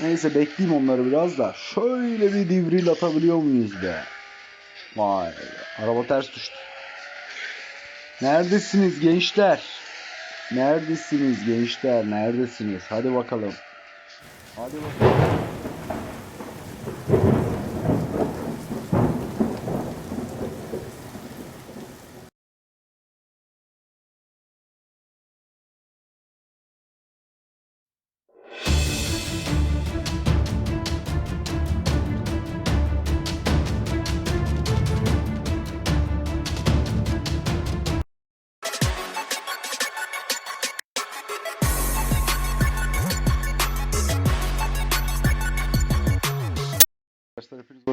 Neyse bekleyeyim onları biraz da. Şöyle bir divril atabiliyor muyuz be? Vay. Araba ters düştü. Neredesiniz gençler? Neredesiniz gençler? Neredesiniz? Hadi bakalım. Hadi bakalım.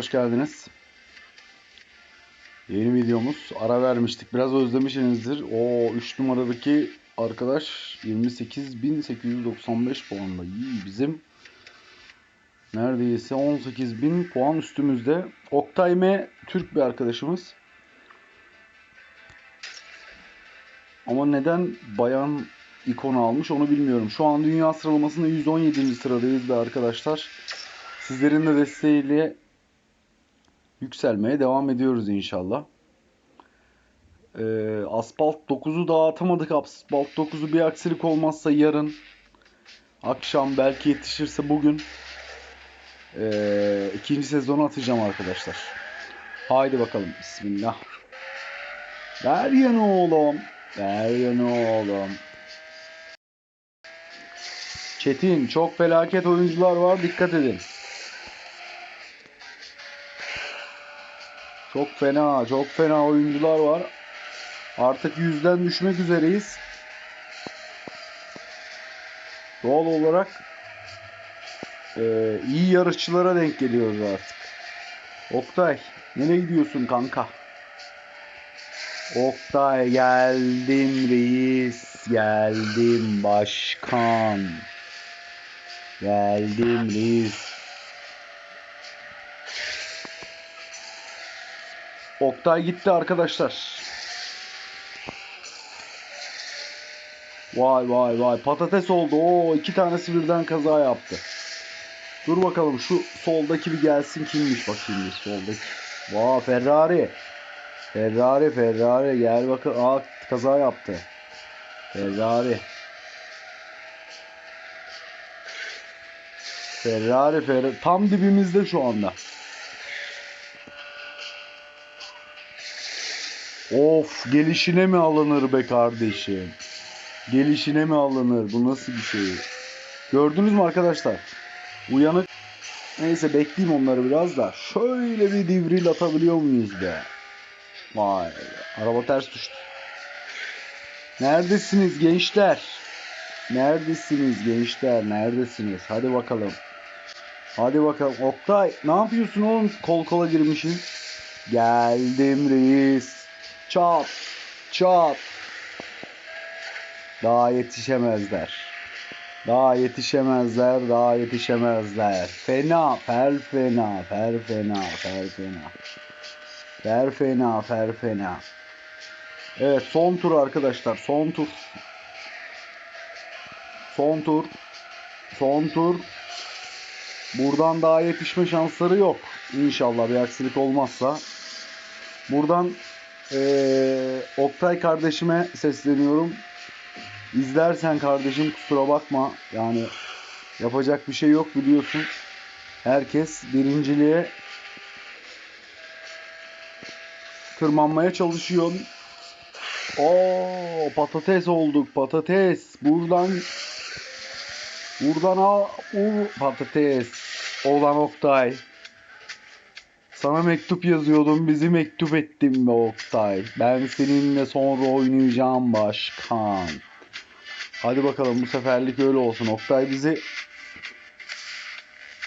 Hoş geldiniz. Yeni videomuz. Ara vermiştik. Biraz özlemişsinizdir. O 3 numaradaki arkadaş 28.895 puanla. İyi bizim neredeyse 18.000 puan üstümüzde. Oktay M Türk bir arkadaşımız. Ama neden bayan ikonu almış onu bilmiyorum. Şu an dünya sıralamasında 117. sıradayız be arkadaşlar. Sizlerin de desteğiyle yükselmeye devam ediyoruz inşallah. Ee, Asfalt 9'u dağıtamadık. Asfalt 9'u bir aksilik olmazsa yarın akşam belki yetişirse bugün ee, ikinci sezonu atacağım arkadaşlar. Haydi bakalım. Bismillah. Ver yanı oğlum. Ver yanı oğlum. Çetin çok felaket oyuncular var dikkat edin. Çok fena, çok fena oyuncular var. Artık yüzden düşmek üzereyiz. Doğal olarak e, iyi yarışçılara denk geliyoruz artık. Oktay, nereye gidiyorsun kanka? Oktay geldim reis, geldim başkan. Geldim reis. Oktay gitti arkadaşlar. Vay vay vay patates oldu. Oo iki tanesi birden kaza yaptı. Dur bakalım şu soldaki bir gelsin kimmiş bakayım bir soldaki. Vay Ferrari. Ferrari Ferrari gel bakın. Aa kaza yaptı. Ferrari. Ferrari Ferrari tam dibimizde şu anda. Of gelişine mi alınır be kardeşim? Gelişine mi alınır? Bu nasıl bir şey? Gördünüz mü arkadaşlar? Uyanık. Neyse bekleyeyim onları biraz da. Şöyle bir divril atabiliyor muyuz be? Vay. Araba ters düştü. Neredesiniz gençler? Neredesiniz gençler? Neredesiniz? Hadi bakalım. Hadi bakalım. Oktay ne yapıyorsun oğlum? Kol kola girmişsin. Geldim reis. Çat. Çat. Daha yetişemezler. Daha yetişemezler. Daha yetişemezler. Fena. Fer fena. Fer fena. Fer fena. Fer fena. Fer fena. Evet son tur arkadaşlar. Son tur. Son tur. Son tur. Buradan daha yetişme şansları yok. İnşallah bir aksilik olmazsa. Buradan ee, Oktay kardeşime sesleniyorum. İzlersen kardeşim kusura bakma. Yani yapacak bir şey yok biliyorsun. Herkes birinciliğe tırmanmaya çalışıyor. Oo patates olduk patates. Buradan buradan al u patates. Olan Oktay. Sana mektup yazıyordum, bizi mektup ettin be Oktay. Ben seninle sonra oynayacağım başkan. Hadi bakalım bu seferlik öyle olsun. Oktay bizi...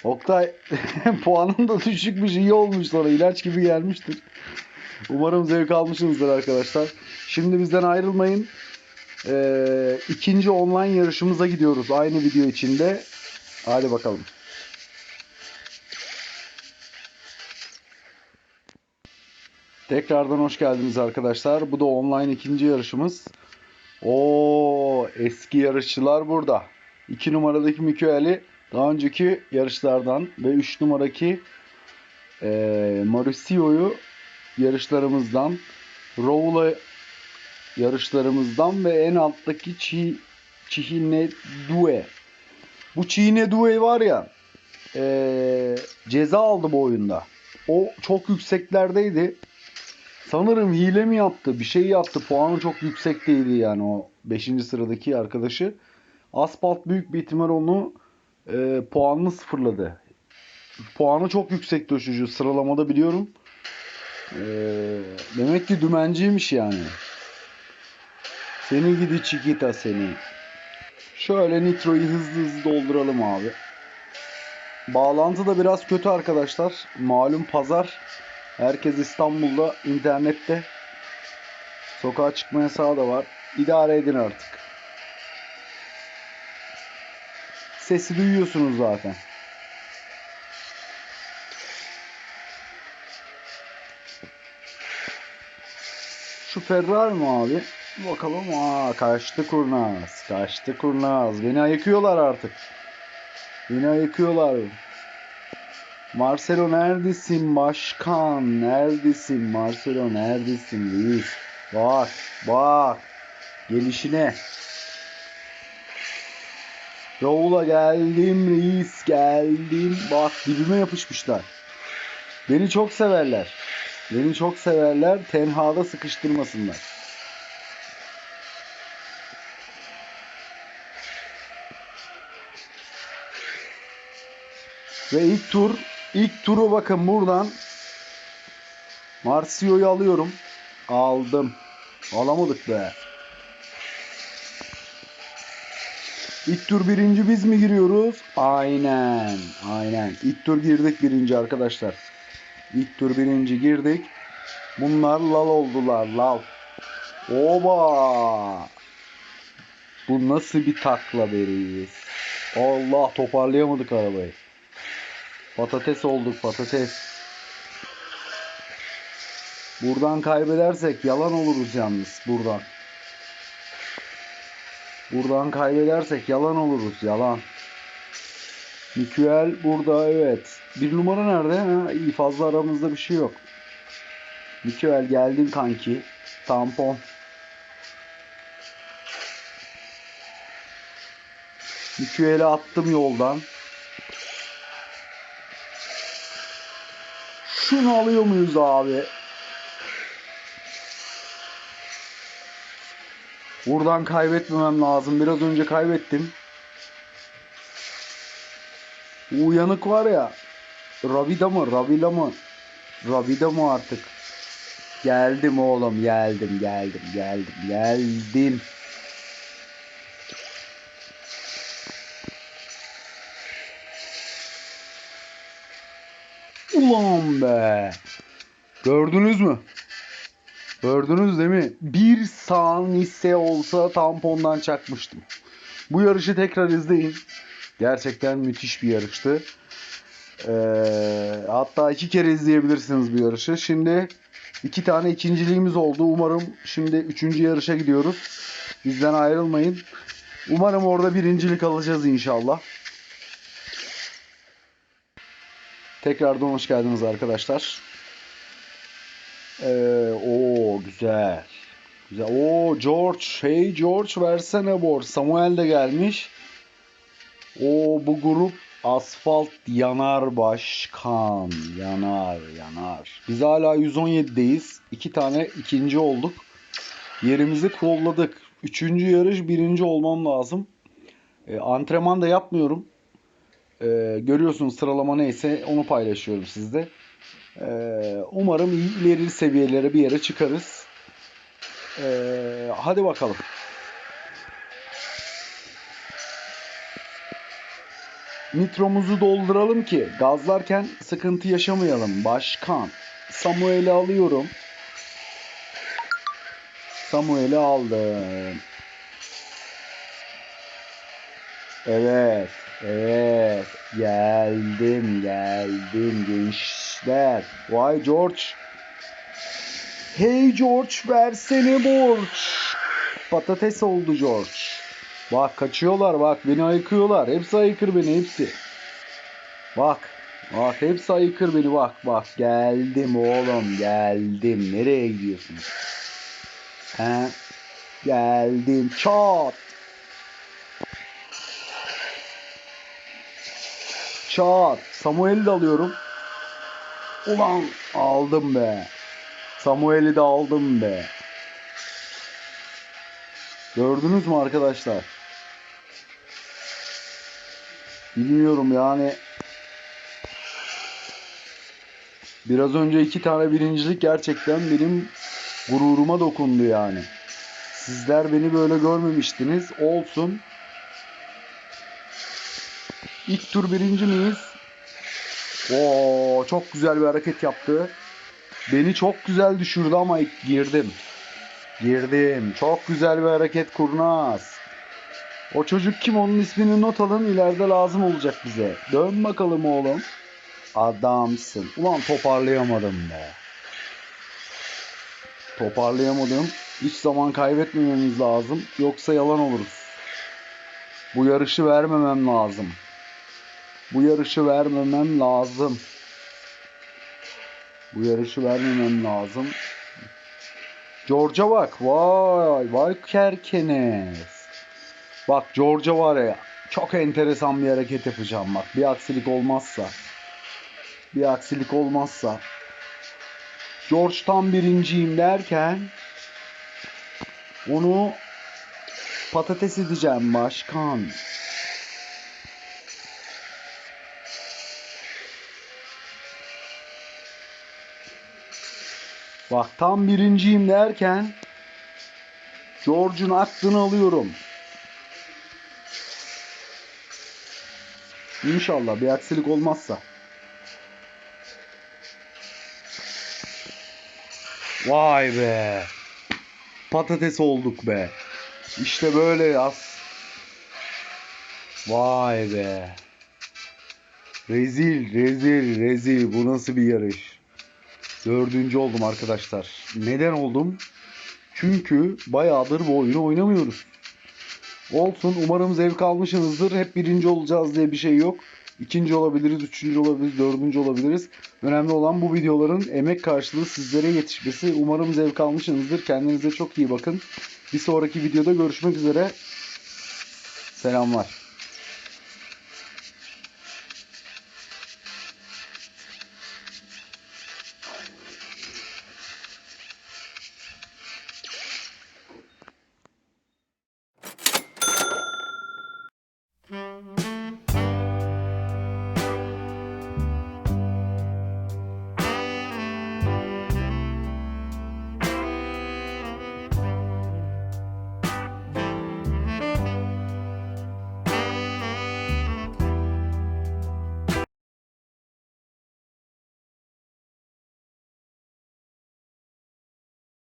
Oktay puanın da düşükmüş, iyi olmuş sonra. ilaç gibi gelmiştir. Umarım zevk almışsınızdır arkadaşlar. Şimdi bizden ayrılmayın. Ee, ikinci online yarışımıza gidiyoruz. Aynı video içinde. Hadi bakalım. Tekrardan hoş geldiniz arkadaşlar. Bu da online ikinci yarışımız. O eski yarışçılar burada. 2 numaradaki Mikaeli Daha önceki yarışlardan ve 3 numaraki e, Mauricio'yu yarışlarımızdan, Rowla yarışlarımızdan ve en alttaki Çi, Çihine Due. Bu Çihine Due var ya e, ceza aldı bu oyunda. O çok yükseklerdeydi. Sanırım hile mi yaptı? Bir şey yaptı. Puanı çok yüksekteydi yani o 5. sıradaki arkadaşı. Asfalt büyük bir ihtimal onu e, puanını sıfırladı. Puanı çok o çocuğu. Sıralamada biliyorum. E, demek ki dümenciymiş yani. Seni gidi Chiquita seni. Şöyle nitroyu hızlı hızlı dolduralım abi. Bağlantı da biraz kötü arkadaşlar. Malum pazar. Herkes İstanbul'da internette. Sokağa çıkma yasağı da var. İdare edin artık. Sesi duyuyorsunuz zaten. Şu Ferrari mi abi? Bakalım. Aa, kaçtı kurnaz. Kaçtı kurnaz. Beni ayıkıyorlar artık. Beni ayıkıyorlar. Marcelo neredesin başkan? Neredesin Marcelo neredesin Luis? Bak bak. Gelişine. Raul'a geldim reis geldim. Bak dibime yapışmışlar. Beni çok severler. Beni çok severler. Tenhada sıkıştırmasınlar. Ve ilk tur, ilk turu bakın buradan Marsio'yu alıyorum. Aldım. Alamadık be. İlk tur birinci biz mi giriyoruz? Aynen. Aynen. İlk tur girdik birinci arkadaşlar. İlk tur birinci girdik. Bunlar lal oldular. Lal. Oba. Bu nasıl bir takla beriyiz? Allah toparlayamadık arabayı. Patates olduk patates. Buradan kaybedersek yalan oluruz yalnız buradan. Buradan kaybedersek yalan oluruz yalan. Müküel burada evet. Bir numara nerede? Ha, iyi fazla aramızda bir şey yok. Müküel geldin kanki. Tampon. Müküel'i attım yoldan. Şunu alıyor muyuz abi? Buradan kaybetmemem lazım. Biraz önce kaybettim. Uyanık var ya. Ravida mı? Ravila mı? Ravida mı artık? Geldim oğlum. Geldim. Geldim. Geldim. Geldim. Ulan be. Gördünüz mü? Gördünüz değil mi? Bir saniyse olsa tampondan çakmıştım. Bu yarışı tekrar izleyin. Gerçekten müthiş bir yarıştı. Ee, hatta iki kere izleyebilirsiniz bu yarışı. Şimdi iki tane ikinciliğimiz oldu. Umarım şimdi üçüncü yarışa gidiyoruz. Bizden ayrılmayın. Umarım orada birincilik alacağız inşallah. Tekrardan hoş geldiniz arkadaşlar. Ee, o güzel. Güzel. O George. Hey George versene bor. Samuel de gelmiş. O bu grup asfalt yanar başkan. Yanar yanar. Biz hala 117'deyiz. İki tane ikinci olduk. Yerimizi kolladık. Üçüncü yarış birinci olmam lazım. Ee, antrenman da yapmıyorum. Ee, görüyorsunuz sıralama neyse onu paylaşıyorum sizde. Ee, umarım ileri seviyelere bir yere çıkarız. Ee, hadi bakalım. Nitromuzu dolduralım ki gazlarken sıkıntı yaşamayalım. Başkan. Samuel'i alıyorum. Samuel'i aldım. Evet. Evet. Geldim geldim gençler. Vay George. Hey George versene borç. Patates oldu George. Bak kaçıyorlar bak beni ayıkıyorlar. Hepsi ayıkır beni hepsi. Bak. Bak hepsi ayıkır beni bak bak. Geldim oğlum geldim. Nereye gidiyorsunuz? He? Geldim. Çat. Çat. Samuel'i de alıyorum. Ulan aldım be. Samuel'i de aldım be. Gördünüz mü arkadaşlar? Bilmiyorum yani. Biraz önce iki tane birincilik gerçekten benim gururuma dokundu yani. Sizler beni böyle görmemiştiniz. Olsun. İlk tur birinci miyiz? Oo, çok güzel bir hareket yaptı. Beni çok güzel düşürdü ama girdim. Girdim. Çok güzel bir hareket kurnaz. O çocuk kim onun ismini not alın ileride lazım olacak bize. Dön bakalım oğlum. Adamsın. Ulan toparlayamadım be. Toparlayamadım. Hiç zaman kaybetmememiz lazım. Yoksa yalan oluruz. Bu yarışı vermemem lazım. Bu yarışı vermemem lazım. Bu yarışı vermemem lazım. George'a bak. Vay vay kerkenes. Bak George'a var ya. Çok enteresan bir hareket yapacağım bak. Bir aksilik olmazsa. Bir aksilik olmazsa. George tam birinciyim derken onu patates edeceğim başkan. Bak tam birinciyim derken George'un aklını alıyorum. İnşallah bir aksilik olmazsa. Vay be. Patates olduk be. İşte böyle yaz. Vay be. Rezil, rezil, rezil. Bu nasıl bir yarış? Dördüncü oldum arkadaşlar. Neden oldum? Çünkü bayağıdır bu oyunu oynamıyoruz. Olsun. Umarım zevk almışsınızdır. Hep birinci olacağız diye bir şey yok. İkinci olabiliriz, üçüncü olabiliriz, dördüncü olabiliriz. Önemli olan bu videoların emek karşılığı sizlere yetişmesi. Umarım zevk almışsınızdır. Kendinize çok iyi bakın. Bir sonraki videoda görüşmek üzere. Selamlar.